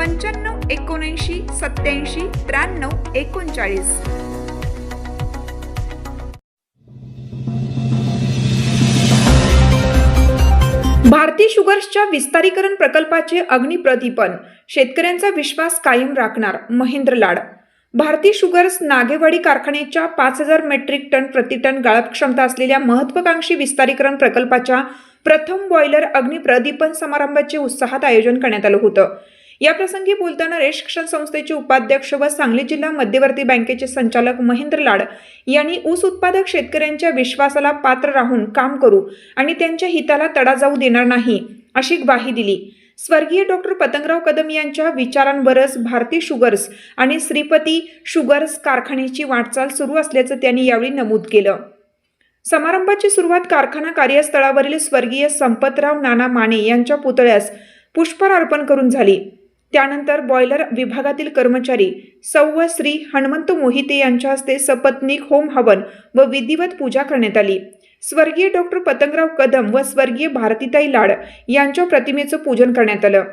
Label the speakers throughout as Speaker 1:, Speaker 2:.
Speaker 1: पंच्याण्णव एकोणऐंशी सत्याऐंशी त्र्याण्णव एकोणचाळीस. भारती शुगर्सच्या विस्तारीकरण प्रकल्पाचे अग्निप्रदीपन शेतकऱ्यांचा विश्वास कायम राखणार महेंद्र लाड. भारती शुगर्स नागेवाडी कारखान्याच्या पाच हजार मेट्रिक टन प्रतिटन गाळप क्षमता असलेल्या महत्वाकांक्षी विस्तारीकरण प्रकल्पाच्या प्रथम बॉयलर अग्निप्रदीपन समारंभाचे उत्साहात आयोजन करण्यात आलं होतं. याप्रसंगी बोलताना रेश शिक्षण संस्थेचे उपाध्यक्ष व सांगली जिल्हा मध्यवर्ती बँकेचे संचालक महेंद्र लाड यांनी ऊस उत्पादक शेतकऱ्यांच्या विश्वासाला पात्र राहून काम करू आणि त्यांच्या हिताला तडा जाऊ देणार नाही अशी ग्वाही दिली. स्वर्गीय डॉक्टर पतंगराव कदम यांच्या विचारांवरच भारती शुगर्स आणि श्रीपती शुगर्स कारखान्याची वाटचाल सुरू असल्याचं त्यांनी यावेळी नमूद केलं. समारंभाची सुरुवात कारखाना कार्यस्थळावरील स्वर्गीय संपतराव नाना माने यांच्या पुतळ्यास पुष्पहार अर्पण करून झाली. त्यानंतर बॉयलर विभागातील कर्मचारी सौव श्री हनुमंत मोहिते यांच्या हस्ते सपत्नीक होम हवन व विधिवत पूजा करण्यात आली. स्वर्गीय डॉक्टर पतंगराव कदम व स्वर्गीय भारतीताई लाड यांच्या प्रतिमेचं पूजन करण्यात आलं.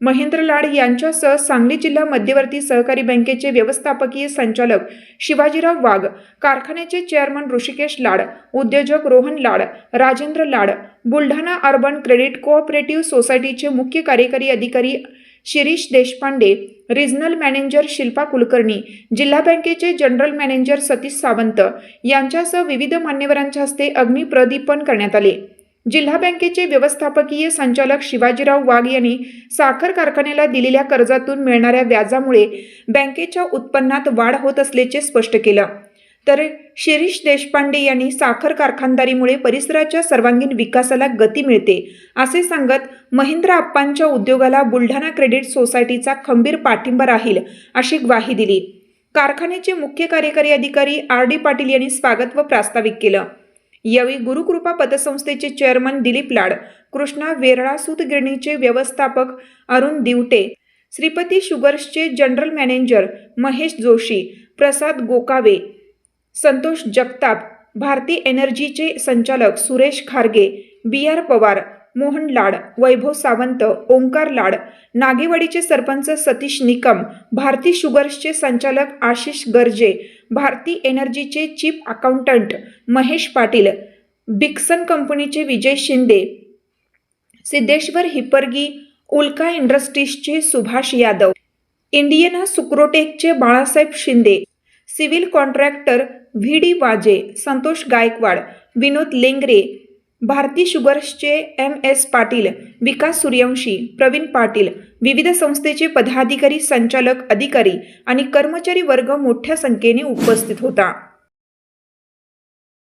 Speaker 1: महेंद्र लाड यांच्यासह सांगली जिल्हा मध्यवर्ती सहकारी बँकेचे व्यवस्थापकीय संचालक शिवाजीराव वाघ कारखान्याचे चेअरमन ऋषिकेश लाड उद्योजक Rohan Lad Rajendra Lad Buldhana urban credit cooperative सोसायटीचे मुख्य कार्यकारी अधिकारी शिरीष देशपांडे रिजनल मॅनेजर शिल्पा कुलकर्णी जिल्हा बँकेचे जनरल मॅनेजर सतीश सावंत यांच्यासह विविध मान्यवरांच्या हस्ते अग्निप्रदीपन करण्यात आले. जिल्हा बँकेचे व्यवस्थापकीय संचालक शिवाजीराव वाघ यांनी साखर कारखान्याला दिलेल्या कर्जातून मिळणाऱ्या व्याजामुळे बँकेच्या उत्पन्नात वाढ होत असल्याचे स्पष्ट केलं. तर शिरीष देशपांडे यांनी साखर कारखानदारीमुळे परिसराच्या सर्वांगीण विकासाला गती मिळते असे सांगत महेंद्र आप्पांच्या उद्योगाला बुलढाणा क्रेडिट सोसायटीचा खंबीर पाठिंबा राहील अशी ग्वाही दिली. कारखान्याचे मुख्य कार्यकारी अधिकारी आर डी पाटील यांनी स्वागत व प्रास्ताविक केलं. यावेळी गुरुकृपा पतसंस्थेचे चेअरमन दिलीप लाड कृष्णा वेरळा सूतगिरणीचे व्यवस्थापक अरुण दिवटे श्रीपती शुगर्सचे जनरल मॅनेजर महेश जोशी प्रसाद गोकावे संतोष जगताप भारती एनर्जीचे संचालक सुरेश खारगे बी आर पवार मोहन लाड वैभव सावंत ओंकार लाड नागेवाडीचे सरपंच सतीश निकम भारती शुगर्सचे संचालक Ashish Garje Bharati एनर्जीचे chief accountant Mahesh Patil Bixon कंपनीचे विजय शिंदे सिद्धेश्वर हिपरगी उल्का इंडस्ट्रीजचे Subhash Yadav Indian सुक्रोटेकचे Balasaheb Shinde civil contractor V D Waje Santosh Gaikwad Vinod Lengare Bharati शुगर्सचे M S Patil Vikas Suryavanshi Pravin Patil विविध संस्थेचे पदाधिकारी संचालक अधिकारी आणि कर्मचारी वर्ग मोठ्या संख्येने उपस्थित होता.